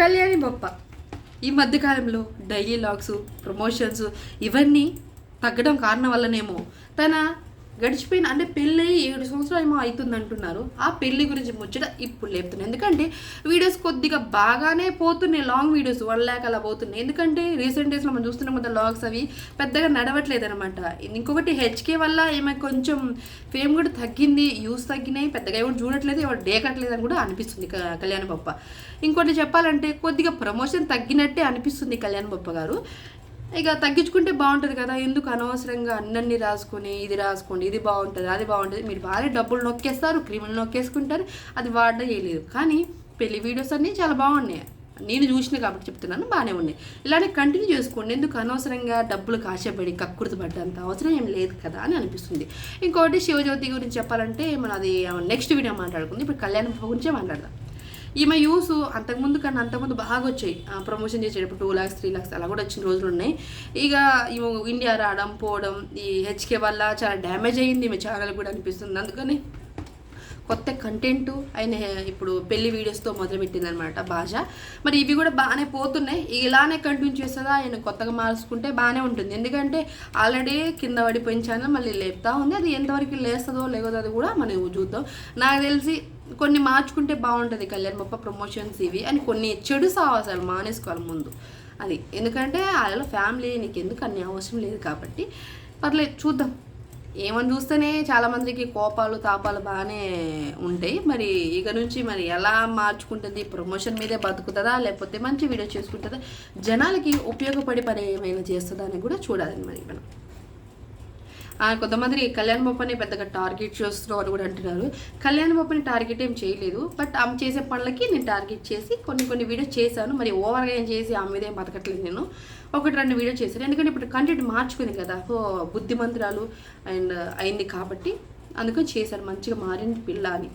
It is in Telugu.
కళ్యాణి బొప్ప. ఈ మధ్యకాలంలో డైలీ లాగ్స్ ప్రమోషన్స్ ఇవన్నీ తగ్గడం కారణం వల్లనేమో తన గడిచిపోయిన అంటే పెళ్ళి ఏడు సంవత్సరాలు ఏమో అవుతుంది అంటున్నారు ఆ పెళ్ళి గురించి ముచ్చట ఇప్పుడు లేపుతున్నాయి. ఎందుకంటే వీడియోస్ కొద్దిగా బాగానే పోతున్నాయి లాంగ్ వీడియోస్ వన్ ల్యాక్ అలా పోతున్నాయి. ఎందుకంటే రీసెంట్ డేస్లో మనం చూస్తున్నాం కదా లాగ్స్ అవి పెద్దగా నడవట్లేదు అనమాట ఇంకొకటి హెచ్కే వల్ల ఏమైనా కొంచెం ఫేమ్ కూడా తగ్గింది యూస్ తగ్గినాయి పెద్దగా ఎవరు చూడట్లేదు ఎవరు డేకట్లేదు అని కూడా అనిపిస్తుంది క- కళ్యాణ బొప్ప. ఇంకోటి చెప్పాలంటే కొద్దిగా ప్రమోషన్ తగ్గినట్టే అనిపిస్తుంది కళ్యాణ బొప్ప గారు. ఇక తగ్గించుకుంటే బాగుంటుంది కదా ఎందుకు అనవసరంగా అన్నీ రాసుకొని ఇది రాసుకోండి ఇది బాగుంటుంది అది బాగుంటుంది. మీరు బాగా డబ్బులు నొక్కేస్తారు క్రీములు నొక్కేసుకుంటారు అది వాడడం చేయలేదు. కానీ పెళ్ళి వీడియోస్ అన్నీ చాలా బాగున్నాయి. నేను చూసిన కాబట్టి చెప్తున్నాను బాగానే ఉన్నాయి. ఇలానే కంటిన్యూ చేసుకోండి ఎందుకు అనవసరంగా డబ్బులు కాసేపడి కక్కుర్తి పడ్డంత అవసరం ఏం లేదు కదా అని అనిపిస్తుంది. ఇంకోటి శివజ్యోతి గురించి చెప్పాలంటే మన అది నెక్స్ట్ వీడియో మాట్లాడుకుంది. ఇప్పుడు కళ్యాణ గురించే మాట్లాడదాం. ఈమె యూస్ అంతకుముందు కన్నా అంతకుముందు బాగా వచ్చాయి. ఆ, ప్రమోషన్ చేసేటప్పుడు టూ ల్యాక్స్ త్రీ ల్యాక్స్ అలా కూడా వచ్చిన రోజులు ఉన్నాయి. ఇక ఈమె ఇండియా రావడం పోవడం ఈ హెచ్కే వల్ల చాలా డ్యామేజ్ అయ్యింది ఈమె ఛానల్ కూడా అనిపిస్తుంది. అందుకని కొత్త కంటెంట్ ఆయన ఇప్పుడు పెళ్ళి వీడియోస్తో మొదలుపెట్టిందనమాట భాష. మరి ఇవి కూడా బాగానే పోతున్నాయి. ఇలానే కంటిన్యూ చేస్తుందా? ఆయన కొత్తగా మార్చుకుంటే బాగానే ఉంటుంది. ఎందుకంటే ఆల్రెడీ కింద పడిపోయిన ఛానల్ మళ్ళీ లేపుతా ఉంది. అది ఎంతవరకు లేస్తుందో లేదో అది కూడా మనం చూద్దాం. నాకు తెలిసి కొన్ని మార్చుకుంటే బాగుంటుంది కళ్యాణ్ బొప్ప ప్రమోషన్స్ ఇవి అని కొన్ని చెడు సావాసాలు మానేసుకోవాలి ముందు. అది. ఎందుకంటే వాళ్ళ ఫ్యామిలీ నీకు ఎందుకు అన్ని అవసరం లేదు కాబట్టి. పర్లేదు చూద్దాం. ఏమని చూస్తేనే చాలా మందికి కోపాలు తాపాలు బాగానే ఉంటాయి. మరి ఇక నుంచి మరి ఎలా మార్చుకుంటుంది? ప్రమోషన్ మీదే బతుకుతుందా? లేకపోతే మంచి వీడియో చేసుకుంటుందా? జనాలకి ఉపయోగపడే పని ఏమైనా చేస్తుందా అని కూడా చూడాలి మరి మనం. కొంతమంది కళ్యాణ్ బొప్పని పెద్దగా టార్గెట్ చేస్తున్నావు అని కూడా అంటున్నారు. కళ్యాణ్ బొప్పని టార్గెట్ ఏం చేయలేదు. బట్ ఆమె చేసే పనులకి నేను టార్గెట్ చేసి కొన్ని కొన్ని వీడియోస్ చేశాను. మరి ఓవర్గా ఏం చేసి ఆమె మీద ఏం బతకట్లేదు నేను. ఒకటి రెండు వీడియో చేశాను. ఎందుకంటే ఇప్పుడు కంటెంట్ మార్చుకుంది కదా. బుద్ధిమంతురాలు అండ్ అయింది కాబట్టి అందుకని చేశాను. మంచిగా మారింది పిల్ల అని.